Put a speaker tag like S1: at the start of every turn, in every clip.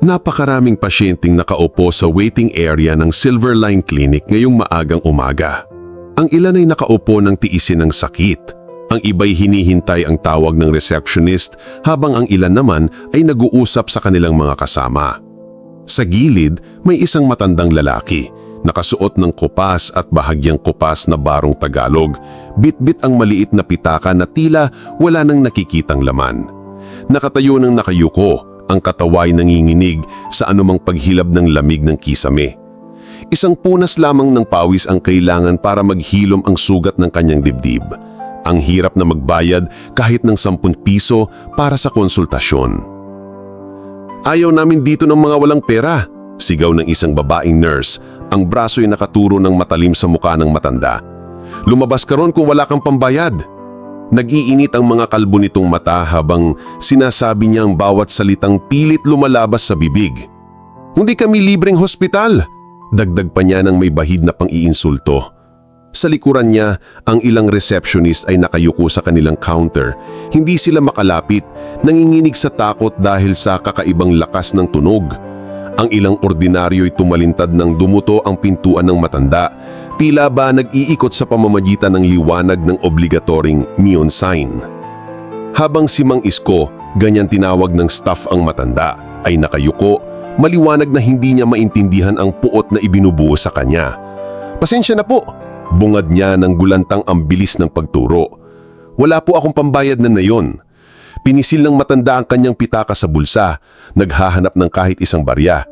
S1: Napakaraming pasyenteng nakaupo sa waiting area ng Silverline Clinic ngayong maagang umaga. Ang ilan ay nakaupo ng tiisin ng sakit. Ang iba'y hinihintay ang tawag ng receptionist habang ang ilan naman ay nag-uusap sa kanilang mga kasama. Sa gilid, may isang matandang lalaki, nakasuot ng kupas at bahagyang kupas na barong Tagalog, bitbit ang maliit na pitaka na tila wala nang nakikitang laman. Nakatayo ng nakayuko, ang kataway nanginginig sa anumang paghilab ng lamig ng kisame. Isang punas lamang ng pawis ang kailangan para maghilom ang sugat ng kanyang dibdib. Ang hirap na magbayad kahit ng 10 piso para sa konsultasyon. Ayaw namin dito ng mga walang pera, sigaw ng isang babaeng nurse, ang braso'y nakaturo ng matalim sa muka ng matanda. Lumabas ka ron kung wala kang pambayad. Nag-iinit ang mga kalbo nitong mata habang sinasabi niya ang bawat salitang pilit lumalabas sa bibig. Hindi kami libreng hospital. Dagdag pa niya ng may bahid na pang-iinsulto. Sa likuran niya, ang ilang receptionist ay nakayuko sa kanilang counter. Hindi sila makalapit, nanginginig sa takot dahil sa kakaibang lakas ng tunog. Ang ilang ordinaryo'y tumalintad ng dumuto ang pintuan ng matanda. Tila ba nag-iikot sa pamamagitan ng liwanag ng obligatoring neon sign. Habang si Mang Isko, ganyan tinawag ng staff ang matanda, ay nakayuko, maliwanag na hindi niya maintindihan ang puot na ibinubuo sa kanya. Pasensya na po, bungad niya ng gulantang ang bilis ng pagturo. Wala po akong pambayad na nayon. Pinisil ng matanda ang kanyang pitaka sa bulsa, naghahanap ng kahit isang barya.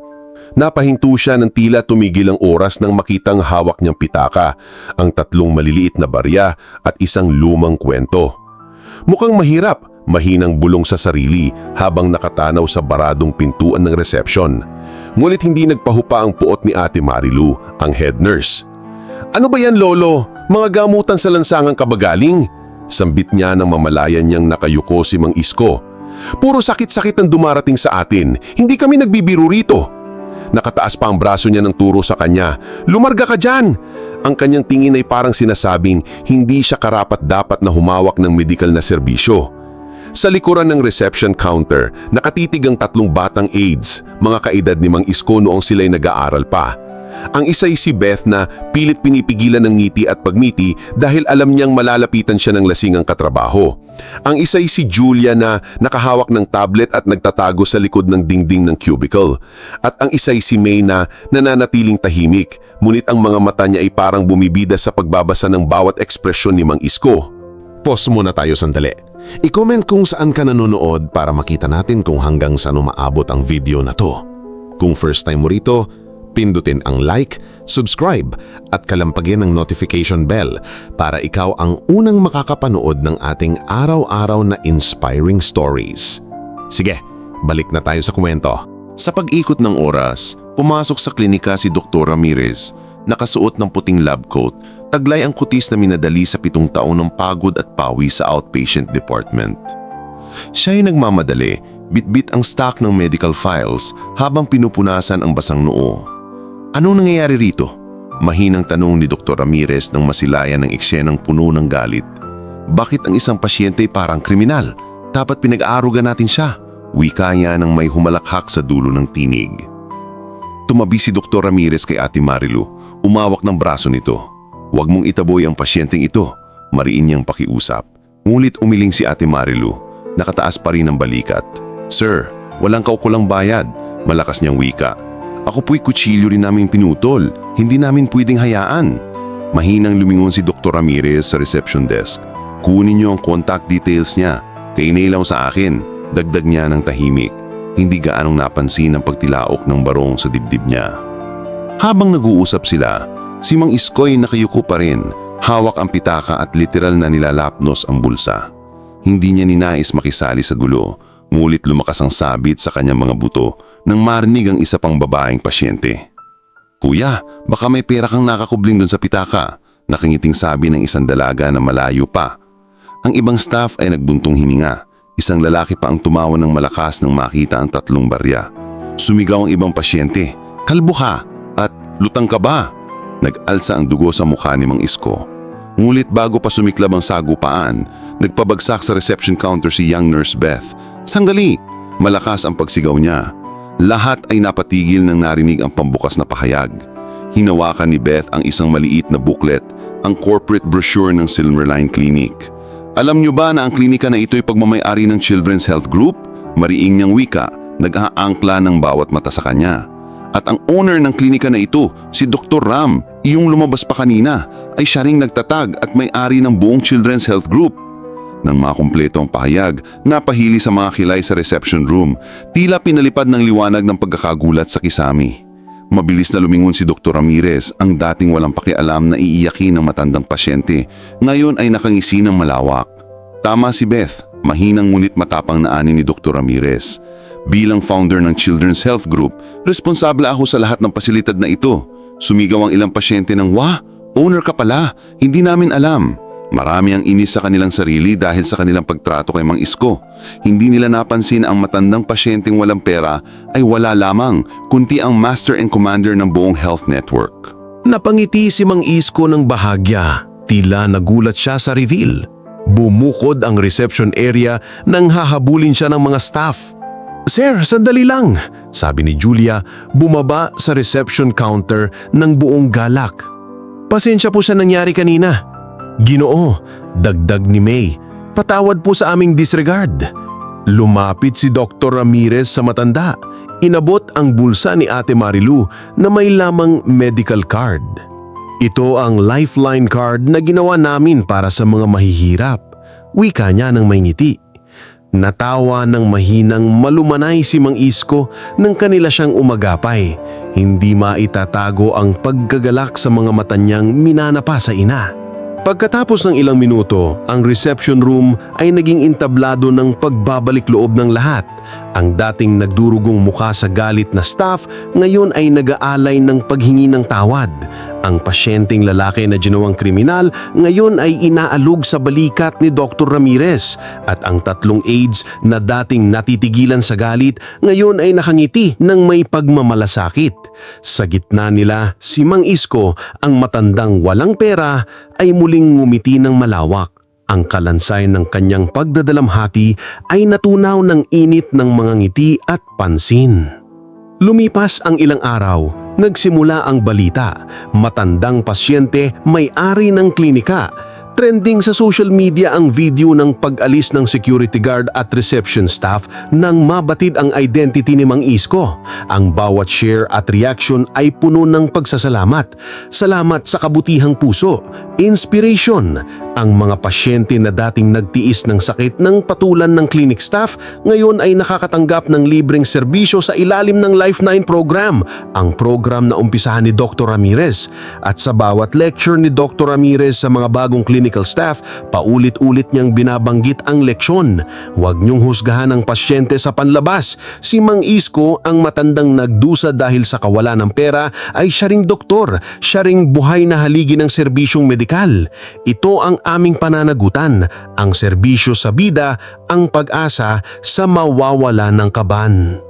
S1: Napahinto siya ng tila tumigil ang oras nang makitang hawak niyang pitaka, ang tatlong maliliit na barya at isang lumang kwento. Mukhang mahirap, mahinang bulong sa sarili habang nakatanaw sa baradong pintuan ng reception. Ngunit hindi nagpahupa ang puot ni Ate Marilu, ang head nurse. Ano ba yan, Lolo? Mga gamutan sa lansangang kabagaling? Sambit niya nang mamalayan niyang nakayuko si Mang Isko. Puro sakit-sakit ang dumarating sa atin. Hindi kami nagbibiro rito. Nakataas pa ang braso niya ng turo sa kanya. Lumarga ka dyan! Ang kanyang tingin ay parang sinasabing hindi siya karapat dapat na humawak ng medical na serbisyo. Sa likuran ng reception counter, nakatitig ang tatlong batang aides, mga kaedad ni Mang Isko noong sila'y nag-aaral pa. Ang isa'y si Beth na pilit pinipigilan ng ngiti at pagmiti dahil alam niyang malalapitan siya ng lasingang katrabaho. Ang isa'y si Julia na nakahawak ng tablet at nagtatago sa likod ng dingding ng cubicle. At ang isa'y si May na nananatiling tahimik, ngunit ang mga mata niya ay parang bumibida sa pagbabasa ng bawat ekspresyon ni Mang Isko. Pause muna tayo sandali. I-comment kung saan ka nanonood para makita natin kung hanggang saan umaabot ang video na to. Kung first time mo rito, pindutin ang like, subscribe at kalampagin ang notification bell para ikaw ang unang makakapanood ng ating araw-araw na inspiring stories. Sige, balik na tayo sa kwento. Sa pag-ikot ng oras, pumasok sa klinika si Dr. Ramirez, nakasuot ng puting lab coat, taglay ang kutis na minadali sa pitong taon ng pagod at pawi sa outpatient department. Siya ay nagmamadali, bitbit ang stock ng medical files habang pinupunasan ang basang noo. Anong nangyayari rito? Mahinang tanong ni Dr. Ramirez nang masilayan ng eksenang puno ng galit. Bakit ang isang pasyente ay parang kriminal? Dapat pinag-aaruga natin siya. Wika niya nang may humalakhak sa dulo ng tinig. Tumabi si Dr. Ramirez kay Ate Marilu, umawak ng braso nito. Huwag mong itaboy ang pasyenteng ito, mariin niyang pakiusap. Ngulit umiling si Ate Marilu, nakataas pa rin ang balikat. Sir, walang kaukulang bayad, malakas niyang wika. Ako po'y kutsilyo rin namin pinutol. Hindi namin pwedeng hayaan. Mahinang lumingon si Dr. Ramirez sa reception desk. Kunin niyo ang contact details niya. Kainailaw sa akin. Dagdag niya ng tahimik. Hindi gaanong napansin ang pagtilaok ng barong sa dibdib niya. Habang nag-uusap sila, si Mang Iskoy nakayuko pa rin. Hawak ang pitaka at literal na nilalapnos ang bulsa. Hindi niya ninais makisali sa gulo, ngulit lumakas ang sabit sa kanyang mga buto nang marinig ang isa pang babaeng pasyente. Kuya, baka may pera kang nakakubling doon sa pitaka, nakangiting sabi ng isang dalaga na malayo pa. Ang ibang staff ay nagbuntong hininga. Isang lalaki pa ang tumawa ng malakas nang makita ang tatlong barya. Sumigaw ang ibang pasyente, kalbo ka at lutang ka ba? Nag-alsa ang dugo sa mukha ni Mang Isko. Ngulit bago pa sumiklab ang sagupaan, nagpabagsak sa reception counter si young nurse Beth. Sanggali! Malakas ang pagsigaw niya.
S2: Lahat ay napatigil nang narinig ang pambukas na pahayag. Hinawakan ni Beth ang isang maliit na booklet, ang corporate brochure ng Silverline Clinic. Alam niyo ba na ang klinika na ito ay pagmamayari ng Children's Health Group? Mariing niyang wika, nag-aangkla ng bawat mata sa kanya. At ang owner ng klinika na ito, si Dr. Ram, iyong lumabas pa kanina, ay siya ring nagtatag at may-ari ng buong Children's Health Group. Nang makumpleto ang pahayag, napahili sa mga kilay sa reception room, tila pinalipad ng liwanag ng pagkakagulat sa kisami. Mabilis na lumingon si Dr. Ramirez, ang dating walang pakialam na iiyakin ng matandang pasyente, ngayon ay nakangisi ng malawak. Tama si Beth, mahinang ngunit matapang na ani ni Dr. Ramirez. Bilang founder ng Children's Health Group, responsable ako sa lahat ng pasilidad na ito. Sumigaw ang ilang pasyente ng, Wah, owner ka pala, hindi namin alam. Marami ang inis sa kanilang sarili dahil sa kanilang pagtrato kay Mang Isko. Hindi nila napansin ang matandang pasyenteng walang pera ay wala lamang, kundi ang master and commander ng buong health network.
S1: Napangiti si Mang Isko ng bahagya. Tila nagulat siya sa reveal. Bumukod ang reception area nang hahabulin siya ng mga staff. Sir, sandali lang, sabi ni Julia, bumaba sa reception counter ng buong galak. Pasensya po sa nangyari kanina. Ginoo, dagdag ni May, patawad po sa aming disregard. Lumapit si Dr. Ramirez sa matanda. Inabot ang bulsa ni Ate Marilu na may lamang medical card. Ito ang lifeline card na ginawa namin para sa mga mahihirap. Wika niya ng may ngiti. Natawa ng mahinang malumanay si Mang Isko nang kanila siyang umagapay. Hindi maitatago ang paggagalak sa mga mata niyang minanapa sa ina. Pagkatapos ng ilang minuto, ang reception room ay naging intablado ng pagbabalik loob ng lahat. Ang dating nagdurugong muka sa galit na staff ngayon ay nag-aalay ng paghingi ng tawad. Ang pasyenteng lalaki na ginawang kriminal ngayon ay inaalog sa balikat ni Dr. Ramirez at ang tatlong aides na dating natitigilan sa galit ngayon ay nakangiti ng may pagmamalasakit. Sa gitna nila, si Mang Isko, ang matandang walang pera, ay muling ngumiti ng malawak. Ang kalansay ng kanyang pagdadalamhati ay natunaw ng init ng mga ngiti at pansin. Lumipas ang ilang araw, nagsimula ang balita. Matandang pasyente may-ari ng klinika. Trending sa social media ang video ng pag-alis ng security guard at reception staff nang mabatid ang identity ni Mang Isko. Ang bawat share at reaction ay puno ng pagsasalamat. Salamat sa kabutihang puso. Inspiration. Ang mga pasyente na dating nagtiis ng sakit ng patulan ng clinic staff ngayon ay nakakatanggap ng libreng serbisyo sa ilalim ng Life9 program, ang program na umpisahan ni Dr. Ramirez. At sa bawat lecture ni Dr. Ramirez sa mga bagong clinical staff, paulit-ulit niyang binabanggit ang leksyon. Huwag niyong husgahan ang pasyente sa panlabas. Si Mang Isko, ang matandang nagdusa dahil sa kawalan ng pera, ay siya ring doktor, siya ring buhay na haligi ng serbisyong medikal. Ito ang aming pananagutan, ang serbisyo sa bida, ang pag-asa sa mawawala ng kaban.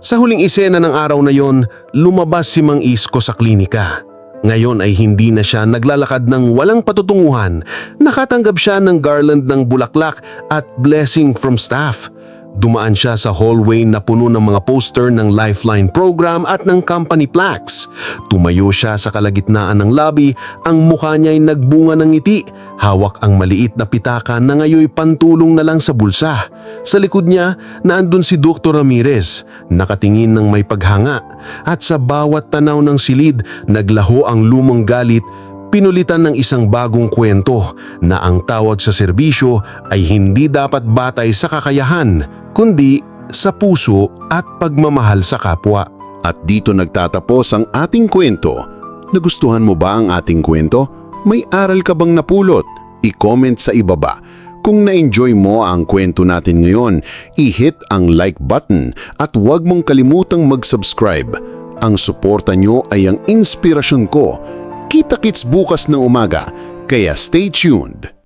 S1: Sa huling isena ng araw na yon, lumabas si Mang Isko sa klinika. Ngayon ay hindi na siya naglalakad ng walang patutunguhan. Nakatanggap siya ng garland ng bulaklak at blessing from staff. Dumaan siya sa hallway na puno ng mga poster ng Lifeline program at ng company plaques. Tumayo siya sa kalagitnaan ng lobby, ang mukha niya ay nagbunga ng ngiti. Hawak ang maliit na pitaka na ngayoy pantulong na lang sa bulsa. Sa likod niya, naandun si Dr. Ramirez, nakatingin ng may paghanga. At sa bawat tanaw ng silid, naglaho ang lumang galit Pinulitan ng isang bagong kwento na ang tawag sa serbisyo ay hindi dapat batay sa kakayahan, kundi sa puso at pagmamahal sa kapwa.
S3: At dito nagtatapos ang ating kwento. Nagustuhan mo ba ang ating kwento? May aral ka bang napulot? I-comment sa ibaba. Kung na-enjoy mo ang kwento natin ngayon, i-hit ang like button at huwag mong kalimutang mag-subscribe. Ang suporta nyo ay ang inspirasyon ko. Kita-kits bukas ng umaga, kaya stay tuned.